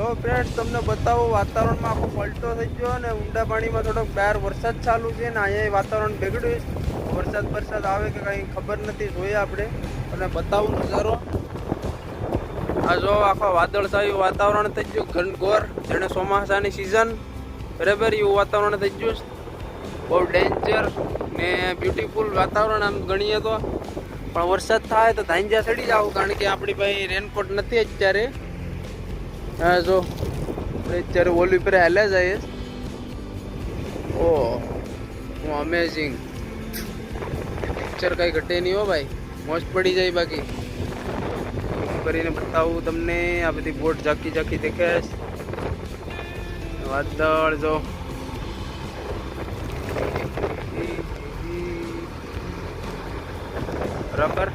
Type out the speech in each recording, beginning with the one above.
તો ફ્રેન્ડ્સ તમને બતાવું, વાતાવરણમાં આખો પલટો થઈ ગયો અને ઊંડા પાણીમાં થોડોક બહાર વરસાદ ચાલુ છે ને અહીંયા વાતાવરણ બગડ્યું વરસાદ વરસાદ આવે કે કંઈ ખબર નથી, જોઈએ આપણે. અને બતાવું નજારો. આ જો આખા વાદળછાયું વાતાવરણ થઈ ગયું ઘનઘોર જેણે ચોમાસાની સિઝન બરાબર, એવું વાતાવરણ થઈ ગયું બહુ ડેન્જર ને બ્યુટીફુલ વાતાવરણ આમ ગણીએ તો. પણ વરસાદ થાય તો ધાંજા ચડી જાવ કારણ કે આપણી પાસે રેનકોટ નથી અત્યારે. હા, જો. અત્યારે ઓલી પર હાલે જઈએ. ઓ અમેઝિંગ પિક્ચર કઈ ઘટે નહીં હો ભાઈ. મોજ પડી જાય બાકી. કરીને બતાવું તમને આ બધી બોટ ઝાંકી ઝાંકી દેખાય. વાદળ, જો. બરાબર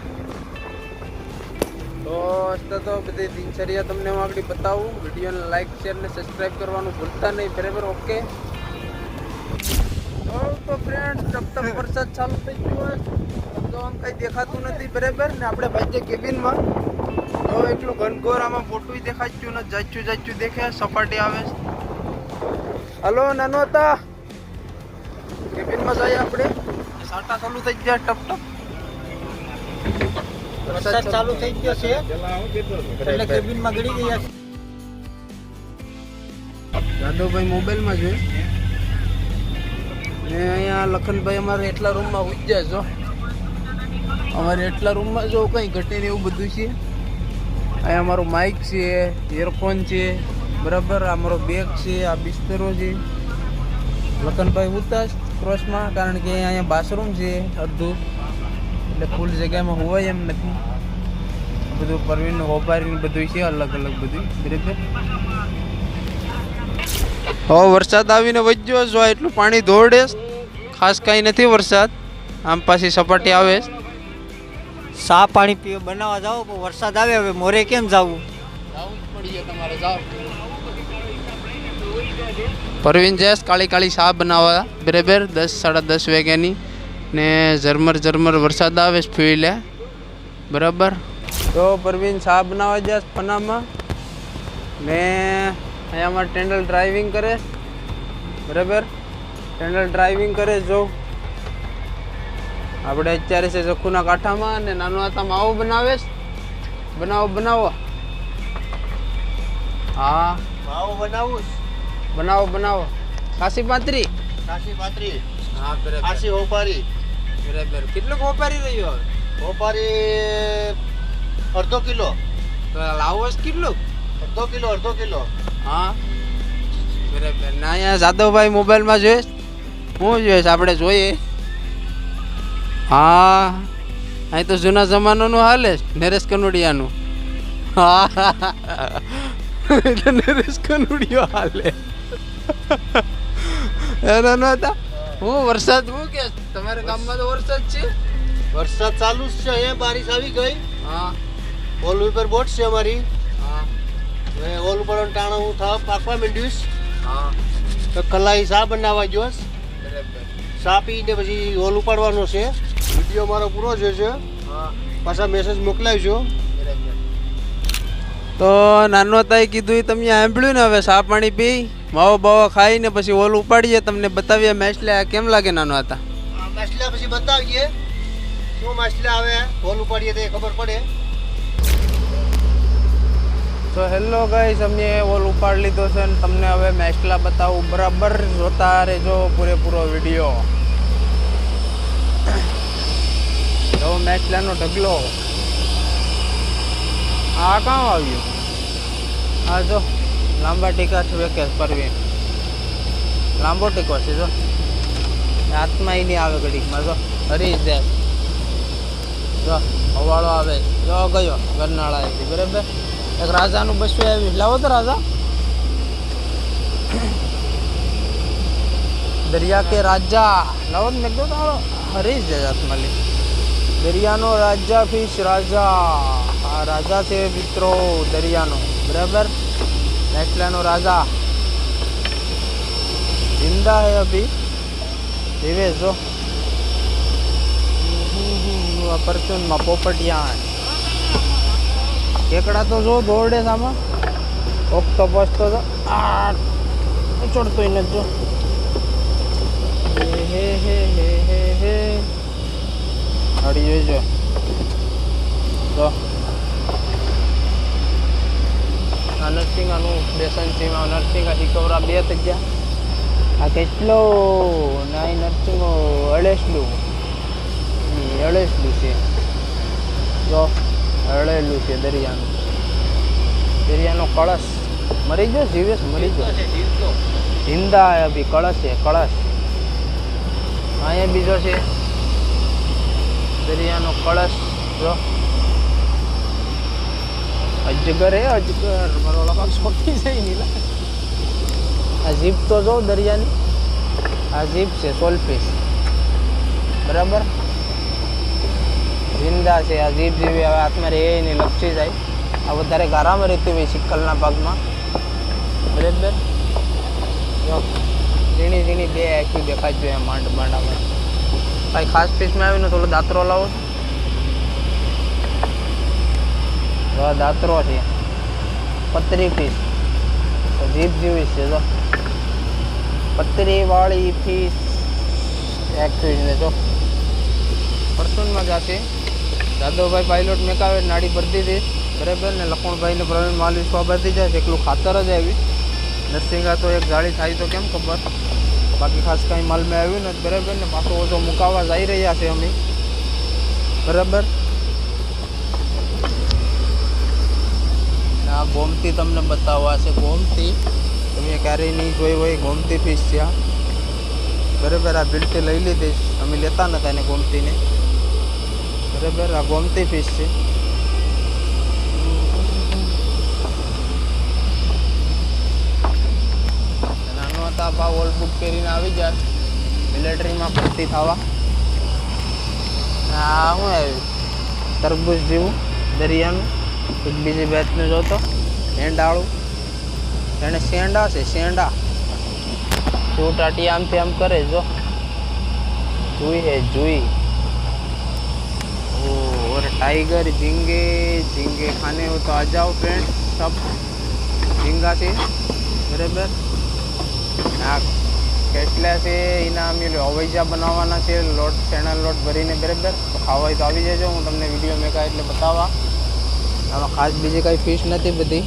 તો આસ્તે તો બધી દિનચર્યા તમને હું આગળ બતાવું. વિડીયોને લાઈક શેર ને સબસ્ક્રાઇબ કરવાનું ભૂલતા નહીં. બરાબર? ઓકે તો ફ્રેન્ડ ટપ ટપ વરસાદ ચાલુ થઈ ગયો હોય. તો આમ કંઈ દેખાતું નથી. બરાબર? ને આપણે ભાઈ કેબિનમાં તો એટલું ઘનઘોર આમાં મોટું દેખાય ને જાચું જાચું દેખે સપાટી આવે. હલો નાનો હતા. કેબિનમાં જઈએ આપણે. સાટા ચાલુ થઈ ગયા, ટપ ટપ. વરસાદ ચાલુ થઈ ગયો છે. એટલે કેબિનમાં ગળી ગયા છે. જાદવભાઈ મોબાઈલમાં છે. ને અહીંયા લખનભાઈ અમારે એટલા રૂમમાં ઉજ્જા છો. અમારે એટલા રૂમમાં જો કંઈ ઘટે ને એવું બધું છે. અહીંયા અમારું માઇક છે ઇયરફોન છે, બરાબર? આ મારો બેગ છે, આ બિસ્તરો છે. લખનભાઈ ઉતાર ક્રોસમાં કારણ કે અહીંયા બાથરૂમ છે, અડધું. એટલે ફૂલ જગ્યામાં હોવાય એમ નથી. બધું પરવીન હોપારીને બધું છે અલગ અલગ બધું બરાબર? હવે વરસાદ આવીને વજ્યો જો એટલું પાણી દોડે ખાસ કાંઈ નથી વરસાદ. આમ પાછી સપાટી આવે. સા પાણી પીવા બનાવવા જાવ પણ વરસાદ આવે હવે મોરે કેમ જવું? પરવીન જયેશ કાળી કાળી સા બનાવવા. બરાબર? દસ સાડા દસ વાગ્યાની. ને ઝરમર ઝરમર વરસાદ આવે છે ફીલે બરાબર? તો પરવીન શા બનાવવા જશ પનામાં ને અહીંયા અમારે ટેન્ડલ ડ્રાઇવિંગ કરે. બરાબર? ટેન્ડલ ડ્રાઇવિંગ કરે જો. આપણે અત્યારે છે જખુના કાંઠામાં અને નાનો હાથામાં આવું બનાવે બનાવો બનાવો. હા. માવો બનાવું બનાવો બનાવો. ખાસી પાત્રી? કાશી પાત્રી. હા બરાબર. કાશી હોપારી. બરાબર. કેટલું કોપારી રહ્યો કોપારી અડધો કિલો. તો લાવો કેટલું? અડધો કિલો અડધો કિલો. હા. બરાબર. ના અહીંયા જાદવભાઈ મોબાઈલમાં જોઈશ હું જોઈશ આપણે જોઈએ. હા. અહીં તો જૂના જમાનાનું હાલે નરેશ કનોડિયાનું. હા. નરેશ કનોડિયો હાલે. એનો નહોતા? હું વરસાદ હું કે તમારા ગામમાં તો વરસાદ છે? વરસાદ ચાલુ જ છે એ બારિશ આવી ગઈ. હા. ઓલ ઉપર બોટ છે અમારી. હા. હવે ઓલ ઉપર ટાણો હું થવા પાકવા માંડ્યું હા. તો કલાઈ સા બનાવવા ગયો સા પીને પછી ઓલ ઉપાડવાનો છે. વીડિયો મારો પૂરો છે છે. હા. પાછા મેસેજ મોકલાવજો. તો નાનો તાઈ કીધું તમે સાંભળ્યું ને હવે સાપ પાણી પી? માવો બાવો ખાઈને પછી ઓલું ઉપાડીએ તમને બતાવીએ મેસલે આ કેમ લાગે નાનો હતા? આ પછી બતાવીએ. શું માછલા આવે હોલ ઉપાડીએ તો એ ખબર પડે. તો હેલો ગાઈસ અમને ઓલ ઉપાડ લીધો છે ને તમને હવે મેસલા બતાવું. બરાબર જોતા રહેજો પૂરેપૂરો વીડિયો. જો મેસલાનો ઢગલો. આ કામ આવ્યું? આ જો. લાંબા ટીકા છે, વેકેશ પરવીન. લાંબો ટીકો છે, જો. હાથમાં એની આવે ઘડીકમાં, જો. હરી જાય. જો, હવાળો આવે. જો, ગયો ગરનાળાએથી બરાબર? એક રાજાનું બસું આવ્યું લાવો તો રાજા. દરિયા કે રાજા. લાવો ને મેં તો હરી જાય હાથમાં લે. દરિયાનો રાજા, ફિશ રાજા. આ રાજા છે મિત્રો, દરિયાનો. બરાબર? મેટલાનો રાજા. જિંદા હે અભી. જીવે જો. પરચુનમાં પોપટિયા કેકડા તો જો દોરડે સામા ઓક્ટોપસ તો આ ચડતો નથી જો. હે હે હે હે હે. હળી જોઈજો. જો આ નરસિંહાનું બેસન છે એમાં નરસિંહા શીખવરા બે થઈ ગયા. આ કેટલો નાય નરસિંહો અળેસલું અળેસલું છે. જો અળેલું છે દરિયાનું. દરિયાનો કળશ મરી ગયો, જીવેશ મરી ગયો. જિંદા અભી કળશ છે, કળશ. અહીંયા બીજો છે. દરિયાનો કળશ, જો. અજગર હે, અજગર. મારો લગભગ શોખી છે નીલા આ જીપ તો જો દરિયાની. આ જીપ છે, સોલફિશ. બરાબર? જિંદા છે આ જીપ જેવી હવે હાથમાં રહે એની લપસી જાય. આ વધારે ગારામાં રહેતી હોય સિક્કલના ભાગમાં. બરાબર? ઝીણી ઝીણી બે આખી દેખાય જોઈએ માંડ માંડામાં કાંઈ ખાસ પીસમાં આવીને થોડો દાતરો લાવો જો દાતરો છે. પતરી ફીસ જીપ જેવી છે, જો. પતરીવાળી ફીસ ને, જો. પરસુનમાં જાશે દાદોભાઈ પાયલોટ મેકાવે નાડી ભરતી હતી બરાબર ને લખણભાઈને પ્રવીણ માલ વિશ્વા ભરતી જાય એકલું ખાતર જ આવી. નરસિંગા તો એક જાળી થાય તો કેમ ખબર? બાકી ખાસ કાંઈ માલમાં આવ્યું નથી. બરાબર ને પાછો ઓછો મુકાવા જઈ રહ્યા છે અમે. બરાબર? આ ગોમતી તમને બતાવવા છે. ગોમતી, તમે ક્યારેય નહીં જોઈ હોય, ગોમતી ફીશ છે આ. બરાબર, આ બિલ્ટી લઈ લીધી અમે લેતા નતા એને ગોમતીને. બરાબર, આ ગોમતી ફીશ છે. નાનો હતા ભાવ ઓલ બુક કરીને આવી જાય મિલિટરીમાં ભરતી થવા. આ શું આવ્યું? તરબૂચ જેવું, દરિયાનું. એક બીજી બેચનું જોતો એંડાળું એને શેંડા છે શેંડા તું ટાટી આમથી આમ કરે જો જુઈ હે જુઈ ओ और टाइगर झींगे झींगे खाने हो तो आ जाओ फ्रेंड सब झींगा છે બરાબર આ કેટલા છે એના અમે હવૈજા બનાવવાના છે લોટ ચણા લોટ ભરીને બરાબર તો ખાવા હોય તો આવી જજો હું તમને વિડીયો મેકા એટલે બતાવવા આમાં ખાસ બીજી કાંઈ ફિશ નથી બધી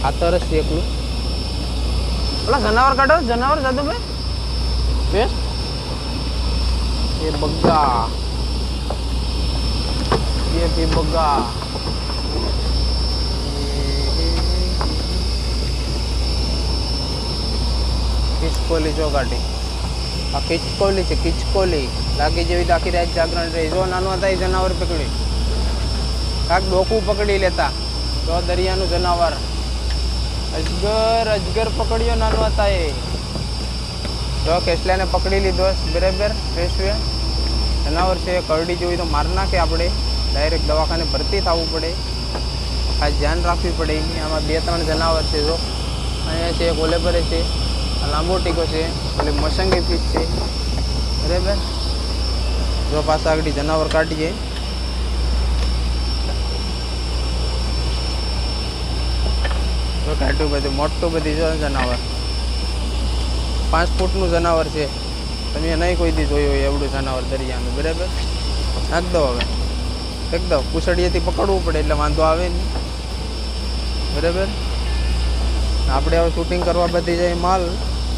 ખાતર જ છે એકલું પેલા જનાવર કાઢો જનાવર જાદુભાઈ બેસ્ટ એ બગ્ગા એ પી બગ્ગા કિચકોલી ચોગાટી આ કિચકોલી છે કિચકોલી લાગી જેવી આખી રાત જાગરણ રહી જો નાનું હતા એ જનાવર પકડ્યું કાંક ડોકું પકડી લેતા. તો દરિયાનું જનાવર. અજગર અજગર પકડ્યો નાનો હતા એ. જો કેસલાને પકડી લીધો બરાબર, રેસવે. જનાવર છે, કરડી જોઈ તો માર નાખે આપણે. ડાયરેક્ટ દવાખાને ભરતી થવું પડે. ખાસ ધ્યાન રાખવી પડે આમાં બે, ત્રણ જનાવર છે, જો. અહીંયા છે, એક ઓલેબરે છે. લાંબો ટીકો છે. એટલે મસંગી ફીસ છે. બરાબર? જો પાછા આગળ જનાવર કાઢીએ. કાઢ્યું બધું, મોટું બધી છે જનાવર. પાંચ ફૂટનું જનાવર છે. તમે નહીં કોઈ દી જોયું હોય એવડું જનાવર દરિયાનું, બરાબર? નાખ દો હવે. એકદમ પૂછડીએથી પકડવું પડે, એટલે વાંધો આવે નહીં. બરાબર? આપણે હવે શૂટિંગ કરવા બધી જાય માલ,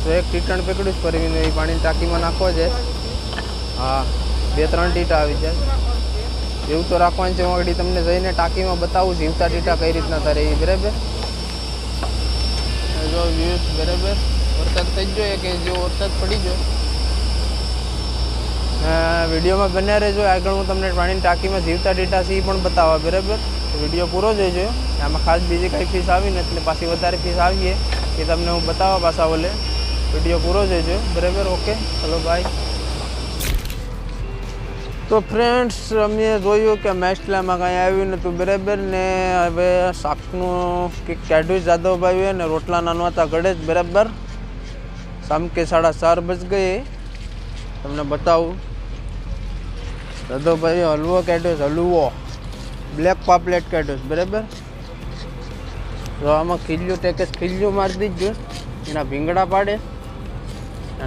તો એક ટીટણ પકડ્યું જ ફરીને, એ પાણીની ટાંકીમાં નાખવો છે. હા, બે ત્રણ ટીટા આવી જાય. એવું તો રાખવાનું છે વાગડી તમને જઈને ટાંકીમાં બતાવું જીવતા ટીટા કઈ રીતના તારે એ, બરાબર? જો વ્યૂઝ બરાબર? વરસાદ થઈ જ કે જો વરસાદ પડી ગયો? વિડીયોમાં બન્યા રહેજો. આગળ હું તમને પાણીની ટાંકીમાં જીવતા ડેટા છે એ પણ બતાવવા, બરાબર? વીડિયો પૂરો જોઈજો. આમાં ખાસ બીજી કાંઈ ફીસ આવી નથી, એટલે પાછી વધારે ફીસ આવીએ. એ તમને હું બતાવવા પાછા ઓલે. વીડિયો પૂરો જોઈજો, બરાબર? ઓકે ચલો બાય તો ફ્રેન્ડ્સ અમે જોયું કે મેસ્ટલામાં કાંઈ આવ્યું નહોતું. બરાબર ને હવે શાકનું કે કાઢ્યું જાદવભાઈ ને રોટલા નાનવાતા ઘડે જ, બરાબર? સામકે સાડા ચાર બજ ગઈ તમને બતાવું. દાદોભાઈ હલવો કાઢ્યો છે, હલવો. બ્લેક પાપલેટ કાઢ્યો છે, બરાબર? તો આમાં ખીલ્યું ટેકેસ ખીલ્યું મારી દીધું. એના ભીંગડા પાડે.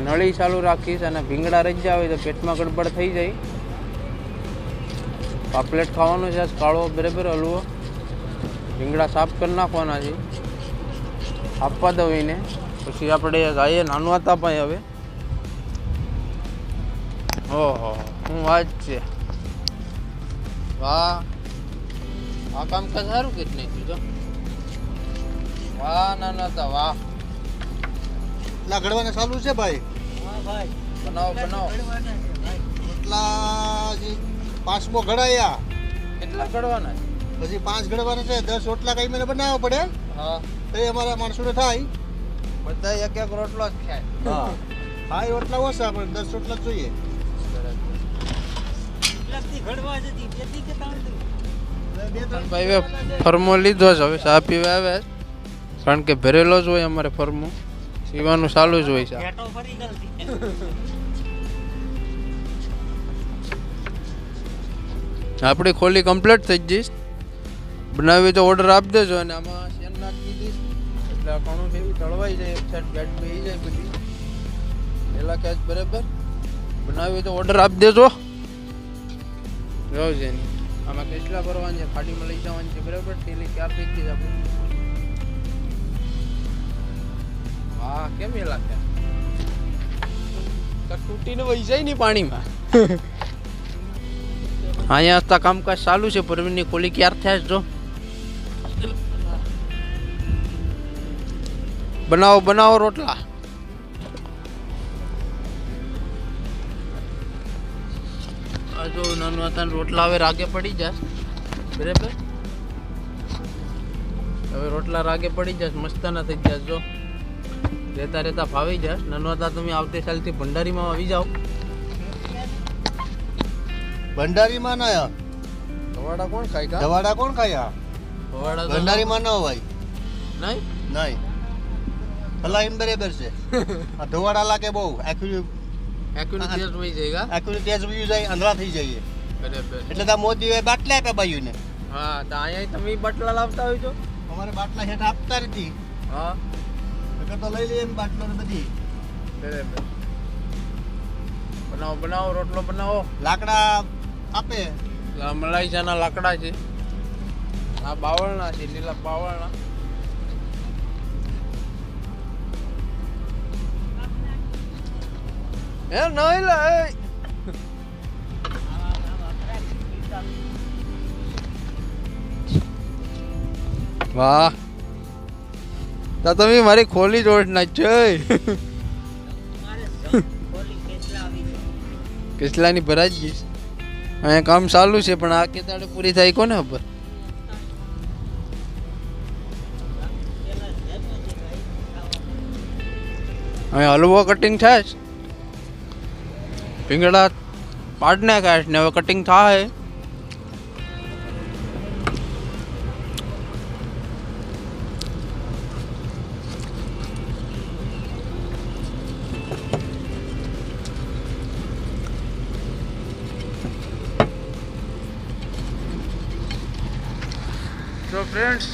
નળી ચાલુ રાખીશ અને ભીંગડા રજા હોય તો પેટમાં ગડબડ થઈ જાય. પાપલેટ ખાવાનો છે આજ કાળો બરાબર હલવો. રીંગડા સાફ કરી નાખવાના છે. આપવા દઉં એને. પછી આપણે ગાઈએ નાનું હતા પણ હવે. ઓહો હું વાત છે. વાહ. આ કામ કાજ સારું કે નહીં કીધું વાહ નાના હતા વાહ. એટલા ઘડવાના ચાલુ છે ભાઈ? બનાવો બનાવો. એટલા પાંચમો ઘડાયા. કેટલા ઘડવાના? પછી પાંચ ઘડવાના છે દસ રોટલા કઈ મને બનાવવા પડે. હા. તો એ અમારા માણસોને થાય. બધા એક એક રોટલો જ ખાય. હા. હા રોટલા ઓછા પણ દસ રોટલા જ જોઈએ. ભાઈ ફરમો લીધો છે. હવે ચા પીવા આવે કારણ કે ભરેલો જ હોય અમારે ફરમો. સીવાનું ચાલુ જ હોય છે. આપણી ખોલી કમ્પ્લીટ થઈ જઈશ. બનાવી તો ઓર્ડર આપી દેજો અને આમાં શેર નાખી દઈશ. એટલે ઘણું એવી તળવાઈ જાય, એક સાઈડ બેટ બેસી જાય બધી. પેલા કેચ બરાબર. બનાવી તો ઓર્ડર આપી દેજો. જોજે આમાં કેટલા ભરવાની છે? ખાડીમાં લઈ જવાની છે બરાબર? થઈ ગઈ છે આપણી. વાહ, કેમ એ લાગે તૂટીને વહી જાય ને પાણીમાં. અહીંયા હતા કામકાજ ચાલુ છે, પરવીનની કોલી ક્યાર થયા જો. બનાવો બનાવો રોટલા. જો નાનું હતા રોટલા હવે રાગે પડી જશે બરાબર? હવે રોટલા રાગે પડી જશે મસ્તાના થઈ જશે જો. રહેતા રહેતા ફાવી જશે નાનું હતા તમે આવતી સાલથી ભંડારીમાં આવી જાઓ. ભંડારીમાં ના ધવાડા કોણ ખાય કા? ધવાડા કોણ ખાયા? ધવાડા ભંડારીમાં ન હોય. નહીં? નહીં. ભલા એમ બરાબર છે. આ ધવાડા લાગે બહુ. આખું એક્યુની તેજ વહી જાય આખું તેજ વયું જાય અંધળા થઈ જાય. બરાબર. એટલે તો મોદીએ બાટલા આપ્યા બાયુને. હા તો અહીંયા તમે બાટલા લાવતા હોય છો અમારે બાટલા હેઠ આપતા નથી. હા. એટલે તો લઈ લઈએ એમ બાટલો ને બધી. બરાબર. બનાવો બનાવો રોટલો બનાવો. લાકડા આપે. આ મલાઈચાના લાકડા છે. આ બાવળના છે લીલા બાવળના. એ નહીં લે વાહ. તો તમે મારી ખોલી જોડ નાખ્યો કેટલાની ભરાઈ જ ગઈશ અહીંયા કામ ચાલુ છે, પણ આ કેતાડે પૂરી થાય કોને ખબર? અહીંયા હલવો કટિંગ થાય ભીંગડા પાડ ને છે ને હવે કટિંગ થાય. ફ્રેન્ડ્સ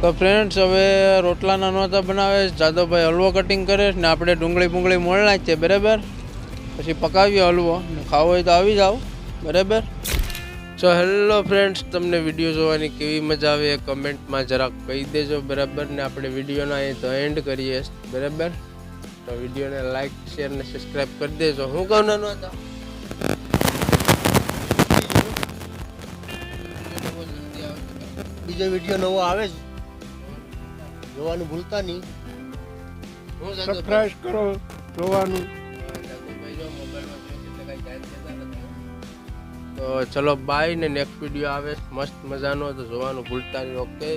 તો ફ્રેન્ડ્સ હવે રોટલાના નહોતા બનાવે જાદવભાઈ હલવો કટિંગ કરે ને આપણે ડુંગળી બુંગળી મોળના જ બરાબર? પછી પકાવીએ હલવો. ખાવો હોય તો આવી જાઓ, બરાબર? સો હેલો ફ્રેન્ડ્સ તમને વીડિયો જોવાની કેવી મજા આવે એ કમેન્ટમાં જરાક કહી દેજો, બરાબર? ને આપણે વિડીયોના અહીં તો એન્ડ કરીએ બરાબર? તો વિડીયોને લાઇક શેર ને સબસ્ક્રાઈબ કરી દેજો. હું કહું નાનો હતા બીજો વીડિયો નવો આવે છે જોવાનું ભૂલતા નહીં. સબસ્ક્રાઇબ કરો જોવાનું. તો ચલો બાય ને નેક્સ્ટ વીડિયો આવે. મસ્ત મજાનો તો જોવાનું ભૂલતા નહીં ઓકે